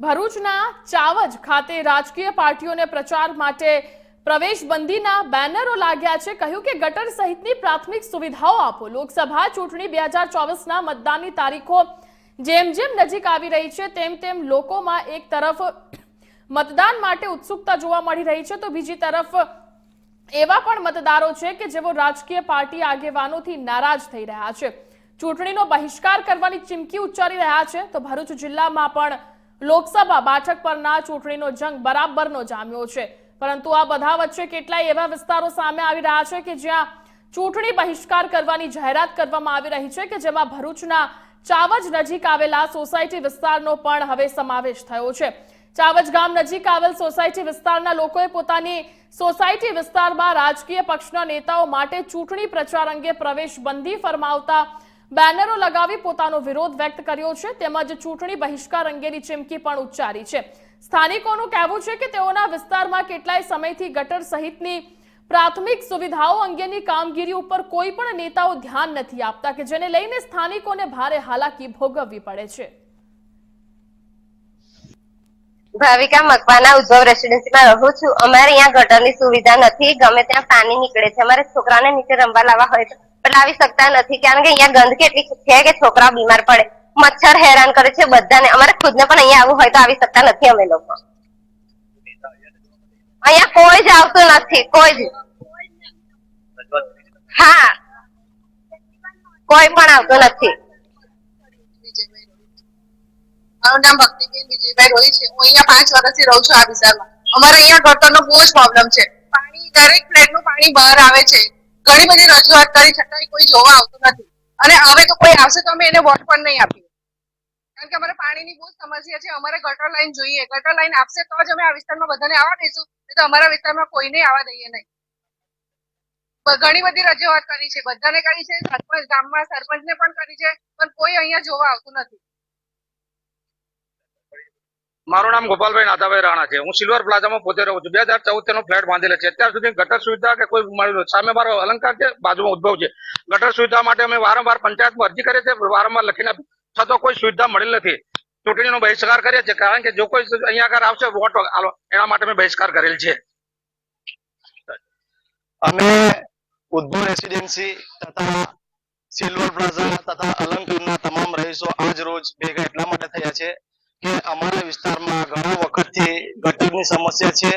ભરૂચના ચાવજ ખાતે રાજકીય પાર્ટીઓને પ્રચાર માટે પ્રવેશબંધીના બેનરો લાગ્યા છે. કહ્યું કે ગટર સહિતની પ્રાથમિક સુવિધાઓ આપો. લોકસભા ચૂંટણી બે હજાર ચોવીસના મતદાનની તારીખો જેમ જેમ નજીક આવી રહી છે, તેમ તેમ લોકોમાં એક તરફ મતદાન માટે ઉત્સુકતા જોવા મળી રહી છે, તો બીજી તરફ એવા પણ મતદારો છે કે જેઓ રાજકીય પાર્ટી આગેવાનોથી નારાજ થઈ રહ્યા છે. ચૂંટણીનો બહિષ્કાર કરવાની ચીમકી ઉચ્ચારી રહ્યા છે, તો ભરૂચ જિલ્લામાં પણ લોકસભા બેઠક પરના ચૂંટણીનો જંગ બરાબરનો જામ્યો છે. પરંતુ આ બધા વચ્ચે કેટલાય એવા વિસ્તારો સામે આવી રહ્યા છે કે જ્યાં ચૂંટણી બહિષ્કાર કરવાની જાહેરાત કરવામાં આવી રહી છે કે જેમાં ભરૂચના ચાવજ નજીક આવેલા સોસાયટી વિસ્તારનો પણ હવે સમાવેશ થયો છે. ચાવજ ગામ નજીક આવેલ સોસાયટી વિસ્તારના લોકોએ પોતાની સોસાયટી વિસ્તારમાં રાજકીય પક્ષના નેતાઓ માટે ચૂંટણી પ્રચાર અંગે પ્રવેશબંધી ફરમાવતા બેનરો લગાવી પોતાનો વિરોધ વ્યક્ત કર્યો છે, તેમજ ચૂંટણી બહિષ્કાર અંગેની ચીમકી પણ ઉચ્ચારી છે. સ્થાનિકોનું કહેવું છે કે તેઓના વિસ્તારમાં કેટલાય સમયથી ગટર સહિતની પ્રાથમિક સુવિધાઓ અંગેની કામગીરી ઉપર કોઈ પણ નેતાઓ ધ્યાન નથી આપતા, કે જેને લઈને સ્થાનિકોને ભારે હાલાકી ભોગવવી પડે છે. ભાવિકા, મકવાના ઉદ્ભવ રેસિડેન્સીમાં રહું છું. અમારે અહીંયા ગટરની સુવિધા નથી. ગમે ત્યાં પાણી નીકળે છે. અમારે છોકરાને નીચે રમવા લાવવા હોય તો પણ લાવી શકતા નથી. કારણ કે અહીંયા ગંધ કેટલી છે કે છોકરા બીમાર પડે. મચ્છર હેરાન કરે છે બધાને. અમારે ખુદને પણ અહીંયા આવવું હોય તો આવી શકતા નથી અમે લોકો. અહીંયા કોઈ જ આવતું નથી. કોઈ જ. હા. કોઈ પણ આવતું નથી. મારું નામ ભક્તિબેન વિજયભાઈ રોહિત છે. હું અહીંયા પાંચ વર્ષથી રહું છું આ વિસ્તારમાં. અમારે અહીંયા ગટરનો બહુ જ પ્રોબ્લેમ છે. પાણી દરેક ફ્લેટનું પાણી બહાર આવે છે. ઘણી બધી રજૂઆત કરી, છતાંય કોઈ જોવા આવતું નથી. અને હવે તો કોઈ આવશે તો અમે એને વોટ પણ નહીં આપીએ. કારણ કે અમારે પાણીની બહુ સમસ્યા છે, અમારે ગટર લાઈન જોઈએ. ગટર લાઈન આપશે તો જ અમે આ વિસ્તારમાં બધાને આવવા દઈશું. નહીં તો અમારા વિસ્તારમાં કોઈને આવવા દઈએ નહીં. ઘણી બધી રજૂઆત કરી છે. બધાને કરી છે, સરપંચ, ગામમાં સરપંચને પણ કરી છે, પણ કોઈ અહીંયા જોવા આવતું નથી. મારું નામ ગોપાલભાઈ નાથાભાઈ રાણા છે. હું સિલ્વર પ્લાઝામાં પોતે રહું છું. બે હજાર ચૌદ તેનો ફ્લેટ બાંધેલો છે. અત્યાર સુધી ગટર સુવિધા કે કોઈ મળ્યું સામે મારો અલંકાર છે, બાજુમાં ઉદ્ભવ છે. ગટર સુવિધા માટે અમે વારંવાર પંચાયતમાં અરજી કરીએ છીએ, વારંવાર લખીને છતાં કોઈ સુવિધા મળેલ નથી. ચૂંટણીનો બહિષ્કાર કરીએ છીએ, કારણ કે જો કોઈ અહીંયા આગળ આવશે, વોટ એના માટે અમે બહિષ્કાર કરેલ છે. અમે ઉદ્ભવ રેસિડેન્સી તથા સિલ્વર પ્લાઝા તથા અલંકુરના તમામ રહીશો આજ રોજ ભેગા એટલા માટે થયા છે. કે અમારા વિસ્તારમાં ઘણા વખતથી ગટરની સમસ્યા છે.